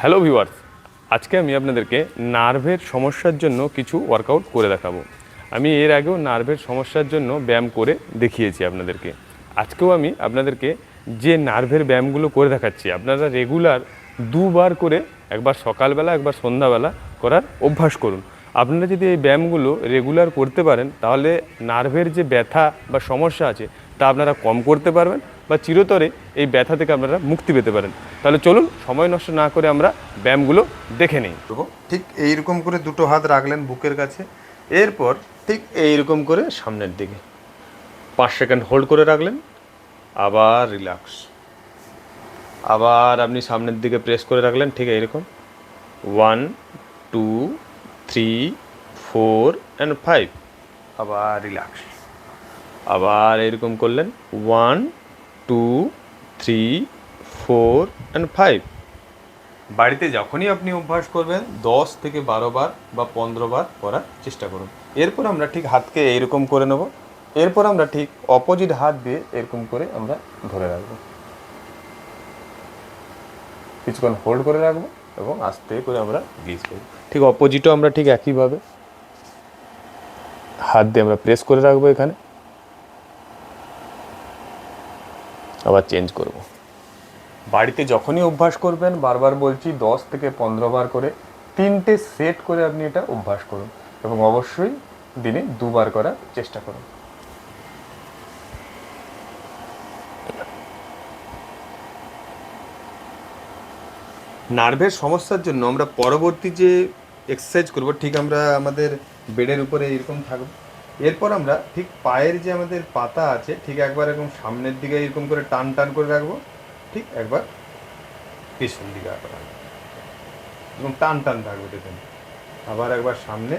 Hello viewers আজকে আমি আপনাদেরকে নার্ভের সমস্যার জন্য কিছু ওয়ার্কআউট করে দেখাবো। আমি এর আগেও নার্ভের সমস্যার জন্য ব্যায়াম করে দেখিয়েছি আপনাদেরকে। আজকেও আমি আপনাদেরকে যে নার্ভের ব্যায়ামগুলো করে দেখাচ্ছি, আপনারা রেগুলার দুবার করে একবার সকালবেলা, একবার সন্ধ্যাবেলা করার অভ্যাস করুন। আপনারা যদি এই ব্যায়ামগুলো রেগুলার করতে পারেন, তাহলে নার্ভের যে ব্যথা বা সমস্যা আছে, তা আপনারা কম করতে পারবেন বা চিরতরে এই ব্যথা থেকে আপনারা মুক্তি পেতে পারেন। তাহলে চলুন, সময় নষ্ট না করে আমরা ব্যায়ামগুলো দেখে নিই। ঠিক এইরকম করে দুটো হাত রাখলেন বুকের কাছে, এরপর ঠিক এইরকম করে সামনের দিকে। পাঁচ সেকেন্ড হোল্ড করে রাখলেন, আবার রিল্যাক্স। আবার আপনি সামনের দিকে প্রেস করে রাখলেন, ঠিক এরকম one, two, three, four, and five. আবার রিল্যাক্স। আবার এরকম করলেন, one two, three, four and five বাড়িতে যখনই আপনি অভ্যাস করবেন, দশ থেকে বারো বার বা পনেরো বার করার চেষ্টা করুন। এরপর আমরা ঠিক হাতকে এইরকম করে নেব। এরপর আমরা ঠিক অপোজিট হাত দিয়ে এরকম করে আমরা ধরে রাখব। কিছুক্ষণ হোল্ড করে রাখব এবং আস্তে করে আমরা রিলিজ করব। ঠিক অপোজিটও আমরা ঠিক একইভাবে। হাত দিয়ে আমরা প্রেস করে রাখব এখানে। আবার চেঞ্জ করব। বাড়িতে যখনই অভ্যাস করবেন, বারবার বলছি দশ থেকে পনেরো বার করে, তিনটে সেট করে আপনি এটা অভ্যাস করুন এবং অবশ্যই দিনে দুবার করার চেষ্টা করুন। নার্ভের সমস্যার জন্য আমরা পরবর্তী যে এক্সারসাইজ করব, ঠিক আমরা আমাদের বেডের উপরে এরকম থাকব। এরপর আমরা ঠিক পায়ের যে আমাদের পাতা আছে, ঠিক একবার এরকম সামনের দিকে এরকম করে টান টান করে রাখব। ঠিক একবার পিছন দিকে আবার। এবং টান টান থাকবে দেখুন। আবার একবার সামনে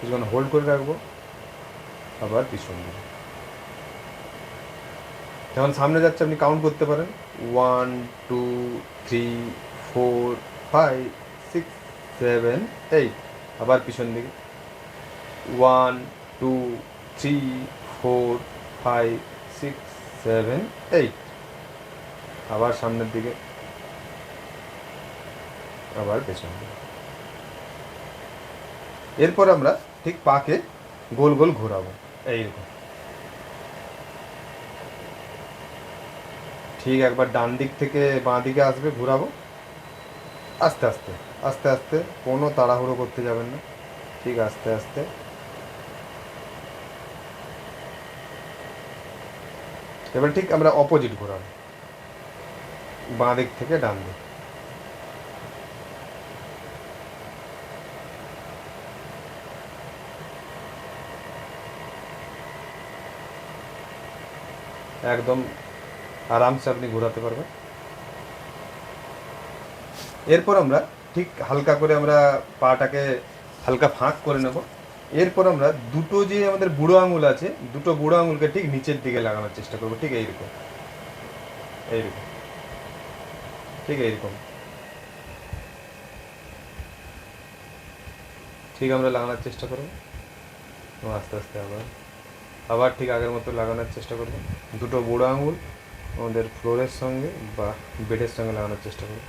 কিছুক্ষণ হোল্ড করে রাখব, আবার পিছন দিকে। যখন সামনে যাচ্ছে, আপনি কাউন্ট করতে পারেন। One two three four five six seven eight আবার পিছন দিকে। One, two, three, four, five, six, seven, eight. আবার সামনের দিকে। আবার পেছন এরপর আমরা ঠিক পাকে গোল গোল ঘোরাবো। এইরকম। ঠিক একবার ডান দিক থেকে বাঁ দিকে আসবে, ঘোরাবো। আস্তে আস্তে আস্তে আস্তে, কোনো তাড়াহুড়ো করতে যাবেন না। ঠিক আস্তে আস্তে। এবার ঠিক আমরা অপোজিট ঘোরাবো। বাঁ দিক থেকে ডান দিক। একদম আরামসে আপনি ঘোরাতে পারবেন। এরপর আমরা ঠিক হালকা করে আমরা পাটাকে হালকা ফাঁক করে নেব। এরপর আমরা দুটো যে আমাদের বুড়ো আঙুল আছে, দুটো বুড়ো আঙুলকে ঠিক নিচের দিকে লাগানোর চেষ্টা করব। ঠিক এইরকম। এইরকম। ঠিক এইরকম। ঠিক আমরা লাগানোর চেষ্টা করব। আস্তে আস্তে আবার। আবার ঠিক আগের মতো লাগানোর চেষ্টা করব। দুটো বুড়ো আঙুল আমাদের ফ্লোরের সঙ্গে বা বেডের সঙ্গে লাগানোর চেষ্টা করব।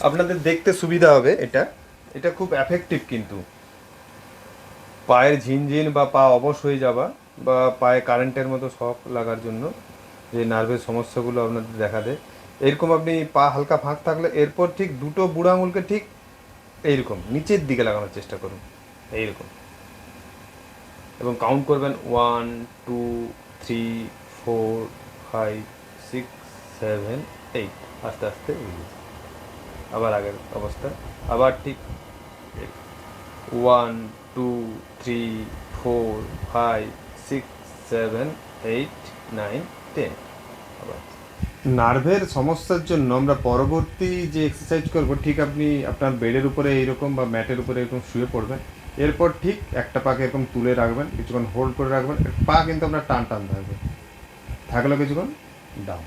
আপনাদের দেখতে সুবিধা হবে এটা। এটা খুব এফেক্টিভ কিন্তু। পায়ের ঝিনঝিন বা পা অবশ হয়ে যাওয়া বা পায়ে কারেন্টের মতো শখ লাগার জন্য যে নার্ভের সমস্যাগুলো আপনাদের দেখা দেয়, এরকম আপনি পা হালকা ফাঁক থাকলে এরপর ঠিক দুটো বুড়ো আঙুলকে ঠিক এইরকম নিচের দিকে লাগানোর চেষ্টা করুন, এইরকম। এবং কাউন্ট করবেন one two three four five six seven eight আস্তে আস্তে আবার আগের অবস্থা। আবার ঠিক one two three four five six seven eight nine ten আবার নার্ভের সমস্যার জন্য আমরা পরবর্তী যে এক্সারসাইজ করব, ঠিক আপনি আপনার বেডের উপরে এইরকম বা ম্যাটের উপরে এরকম শুয়ে পড়বেন। এরপর ঠিক একটা পাকে এরকম তুলে রাখবেন, কিছুক্ষণ হোল্ড করে রাখবেন পা কিন্তু আপনার টান টান থাকবে। থাকল কিছুক্ষণ ডাউন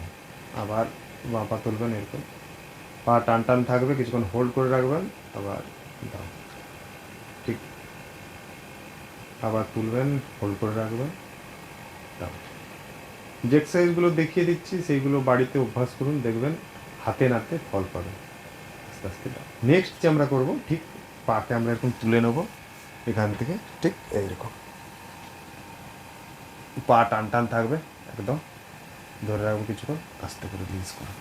আবার বাঁ পা তুলবেন এরকম। পা টান টান থাকবে, কিছুক্ষণ হোল্ড করে রাখবেন, আবার ডাউন ঠিক আবার তুলবেন হোল্ড করে রাখবেন যে এক্সারসাইজগুলো দেখিয়ে দিচ্ছি, সেইগুলো বাড়িতে অভ্যাস করুন, দেখবেন হাতে নাতে ফল পাবেন। আস্তে আস্তে নেক্সট যে আমরা করব, ঠিক পাকে আমরা এরকম তুলে নেব, এখান থেকে ঠিক এইরকম। পা টান টান থাকবে, একদম। ধরে রাখব কিছুক্ষণ, আস্তে করে রিলিজ করো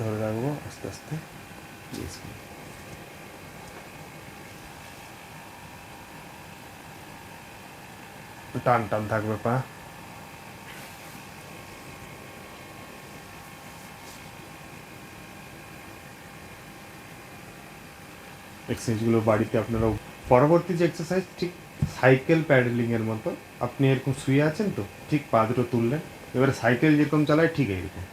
ধরে রাখব, আস্তে আস্তে রিলিজ করো টান টান থাকবে, পা। এক্সারসাইজগুলো বাড়িতে আপনারা পরবর্তী যে এক্সারসাইজ ঠিক সাইকেল প্যাডেলিং এর মতো। আপনি এরকম শুয়ে আছেন তো, ঠিক পা দুটো তুললেন। এবারে সাইকেল যেরকম চালায়, ঠিক এইরকম।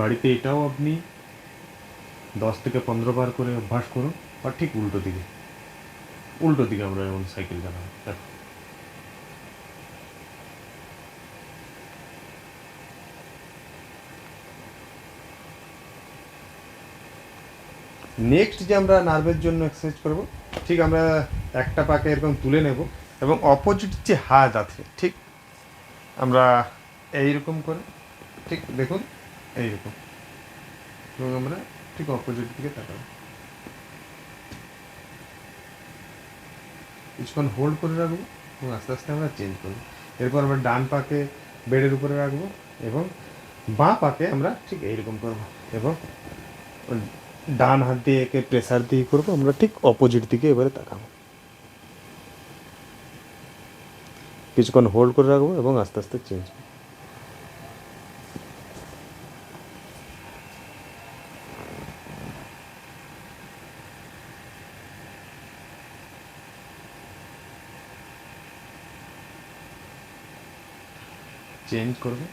বাড়িতে এটাও আপনি দশ থেকে পনেরো বার করে অভ্যাস করুন, বা ঠিক উল্টো দিকে। উল্টো দিকে আমরা যেমন সাইকেল চালাবো। নেক্সট যে আমরা নার্ভের জন্য এক্সারসাইজ করব, ঠিক আমরা একটা পাকে এরকম তুলে নেব, এবং অপোজিট যে হাত আছে, ঠিক আমরা এইরকম করে, ঠিক দেখুন, এইরকম। এবং আমরা ঠিক অপোজিট দিকে তাকাবো কিছুক্ষণ হোল্ড করে রাখব এবং আস্তে আস্তে আমরা চেঞ্জ করব। এরপর আমরা ডান পাকে বেডের উপরে রাখব এবং বাঁ পাকে আমরা ঠিক এইরকম করব এবং ডান হাত দিয়ে একে প্রেসার দিয়ে করব, আমরা ঠিক অপোজিট দিকে এবারে তাকাবো। কিছুক্ষণ হোল্ড করে রাখব এবং আস্তে আস্তে চেঞ্জ চেঞ্জ করবে।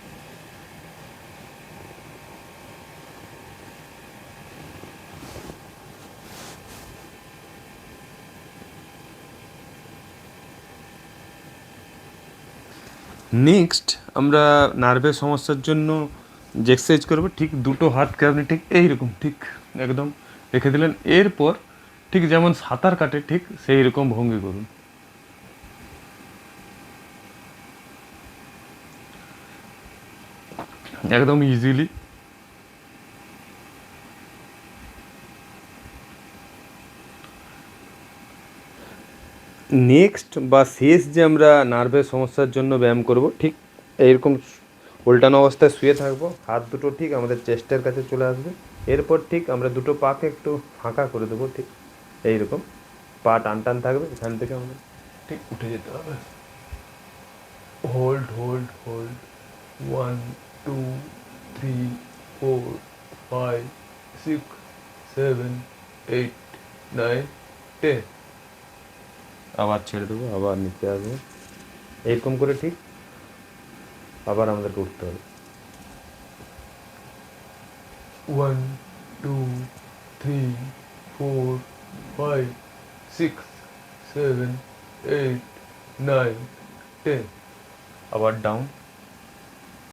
নেক্সট আমরা নার্ভের সমস্যার জন্য যে এক্সারসাইজ করব, ঠিক দুটো হাতকে আপনি ঠিক এইরকম, ঠিক একদম রেখে দিলেন। এরপর ঠিক যেমন সাঁতার কাটে, ঠিক সেই রকম ভঙ্গি করুন। একদম ইজিলি নেক্সট বা শেষ যে আমরা নার্ভের সমস্যার জন্য ব্যায়াম করব, ঠিক এইরকম উল্টানো অবস্থায় শুয়ে থাকব, হাত দুটো ঠিক আমাদের চেস্টের কাছে চলে আসবে, এরপর ঠিক আমরা দুটো পাকে একটু ফাঁকা করে দেবো, ঠিক এইরকম। পা টান টান থাকবে, এখান থেকে আমাদের ঠিক উঠে যেতে হবে। Hold hold hold one two three four five six seven eight nine ten আবার ছেড়ে দেবো আবার নিচে আসব এরকম করে ঠিক আবার আমাদেরকে উঠতে হবে। One two three four five six seven eight nine ten আবার ডাউন